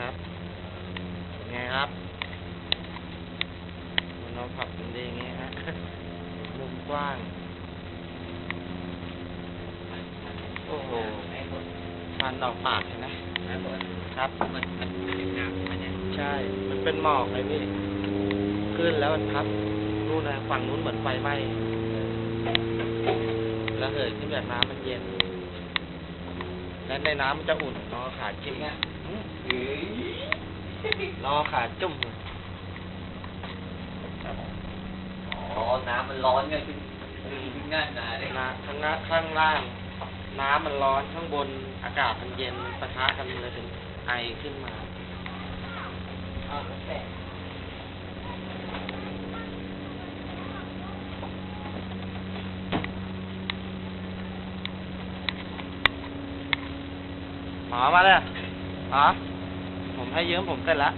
ครับเป็นไงครับมันเราขับเป็นดีอย่างนี้ฮะมุมกว้าง โอ้โหทานดอกปากใช่ไหมครับ มันมันเป็นน้ำใช่ไหมใช่ มันเป็นหมอกเลยพี่ขึ้นแล้วครับนู่นนะฝั่งนู้นเหมือนไฟไหม้แล้วเหินขึ้นแบบน้ำมันเย็น และในน้ำมันจะอุ่นรอขาจิ้มเนี่ยรอขาจุ่มอ๋อน้ำมันร้อนไงขึ้นขึ้นง่ายนะได้นะข้างล่างข้างล่าง น้ำมันร้อนข้างบนอากาศมันเย็นมันปะทะกันเลยเป็นไอขึ้นมา หมอมาเลยหมอผมให้ยืมผมเสร็จแล้ว